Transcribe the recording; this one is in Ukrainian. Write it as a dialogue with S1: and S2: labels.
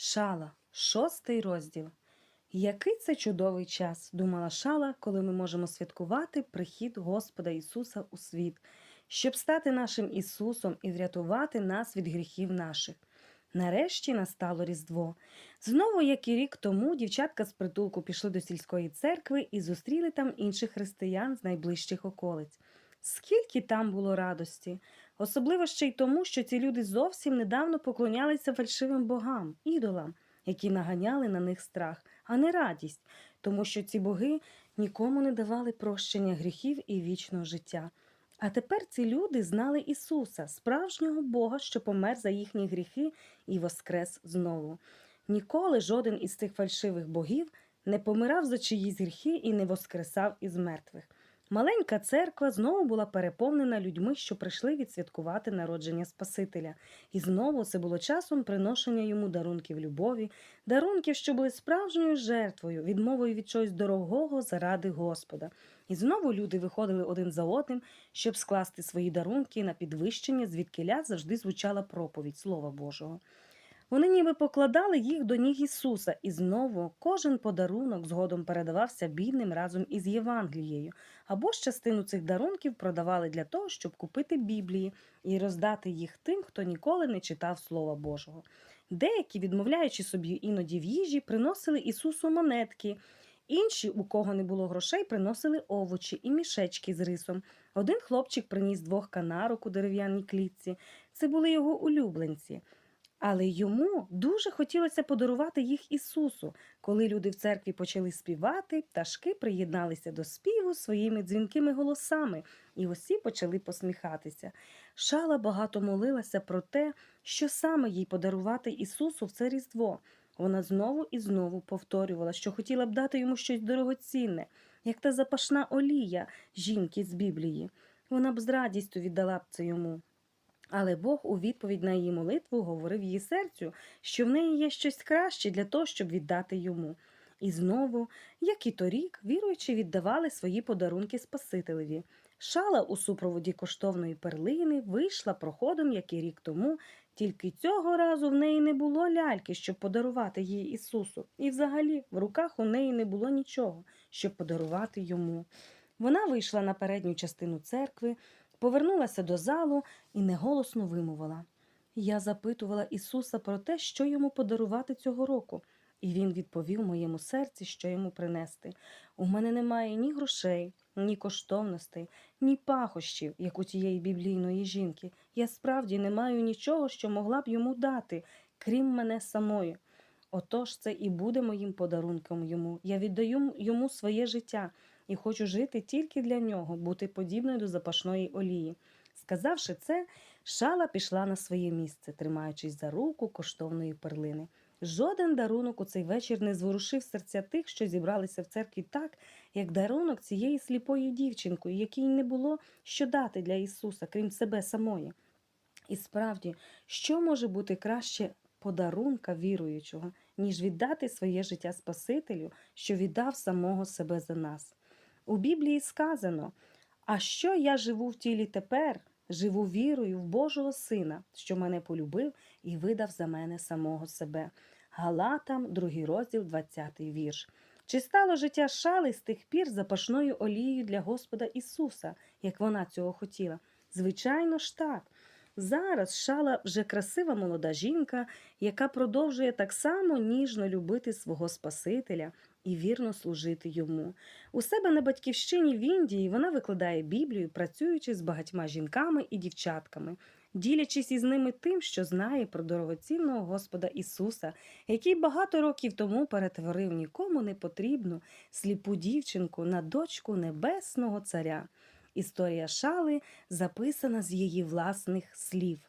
S1: Шала, шостий розділ. Який це чудовий час, думала Шала, коли ми можемо святкувати прихід Господа Ісуса у світ, щоб стати нашим Ісусом і врятувати нас від гріхів наших. Нарешті настало Різдво. Знову, як і рік тому, дівчатка з притулку пішли до сільської церкви і зустріли там інших християн з найближчих околиць. Скільки там було радості! Особливо ще й тому, що ці люди зовсім недавно поклонялися фальшивим богам, ідолам, які наганяли на них страх, а не радість, тому що ці боги нікому не давали прощення гріхів і вічного життя. А тепер ці люди знали Ісуса, справжнього Бога, що помер за їхні гріхи і воскрес знову. Ніколи жоден із цих фальшивих богів не помирав за чиїсь гріхи і не воскресав із мертвих. Маленька церква знову була переповнена людьми, що прийшли відсвяткувати народження Спасителя, і знову це було часом приношення йому дарунків любові, дарунків, що були справжньою жертвою, відмовою від чогось дорогого заради Господа. І знову люди виходили один за одним, щоб скласти свої дарунки на підвищення, звідкиля завжди звучала проповідь Слова Божого. Вони ніби покладали їх до ніг Ісуса, і знову кожен подарунок згодом передавався бідним разом із Євангелією, або ж частину цих дарунків продавали для того, щоб купити Біблії і роздати їх тим, хто ніколи не читав Слова Божого. Деякі, відмовляючи собі іноді в їжі, приносили Ісусу монетки. Інші, у кого не було грошей, приносили овочі і мішечки з рисом. Один хлопчик приніс двох канарок у дерев'яній клітці. Це були його улюбленці. Але йому дуже хотілося подарувати їх Ісусу. Коли люди в церкві почали співати, пташки приєдналися до співу своїми дзвінкими голосами, і усі почали посміхатися. Шала багато молилася про те, що саме їй подарувати Ісусу в це Різдво. Вона знову і знову повторювала, що хотіла б дати йому щось дорогоцінне, як та запашна олія жінки з Біблії. Вона б з радістю віддала б це йому. Але Бог у відповідь на її молитву говорив її серцю, що в неї є щось краще для того, щоб віддати йому. І знову, як і торік, віруючі віддавали свої подарунки Спасителеві. Шала у супроводі коштовної перлини вийшла проходом, як і рік тому, тільки цього разу в неї не було ляльки, щоб подарувати їй Ісусу, і взагалі в руках у неї не було нічого, щоб подарувати йому. Вона вийшла на передню частину церкви, повернулася до залу і неголосно вимовила. Я запитувала Ісуса про те, що йому подарувати цього року, і він відповів моєму серці, що йому принести. У мене немає ні грошей, ні коштовностей, ні пахощів, як у тієї біблійної жінки. Я справді не маю нічого, що могла б йому дати, крім мене самої. Отож, це і буде моїм подарунком йому. Я віддаю йому своє життя і хочу жити тільки для нього, бути подібною до запашної олії. Сказавши це, шала пішла на своє місце, тримаючись за руку коштовної перлини. Жоден дарунок у цей вечір не зворушив серця тих, що зібралися в церкві так, як дарунок цієї сліпої дівчинки, якій не було що дати для Ісуса, крім себе самої. І справді, що може бути краще подарунка віруючого, ніж віддати своє життя Спасителю, що віддав самого себе за нас? У Біблії сказано: А що я живу в тілі тепер, живу вірою в Божого Сина, що мене полюбив і видав за мене самого себе. Галатам, другий розділ, 20 вірш. Чи стало життя шали з тих пір запашною олією для Господа Ісуса, як вона цього хотіла? Звичайно ж так. Зараз шала вже красива молода жінка, яка продовжує так само ніжно любити свого Спасителя і вірно служити йому. У себе на батьківщині в Індії вона викладає Біблію, працюючи з багатьма жінками і дівчатками, ділячись із ними тим, що знає про дорогоцінного Господа Ісуса, який багато років тому перетворив нікому не потрібну сліпу дівчинку на дочку небесного царя. Історія шали записана з її власних слів.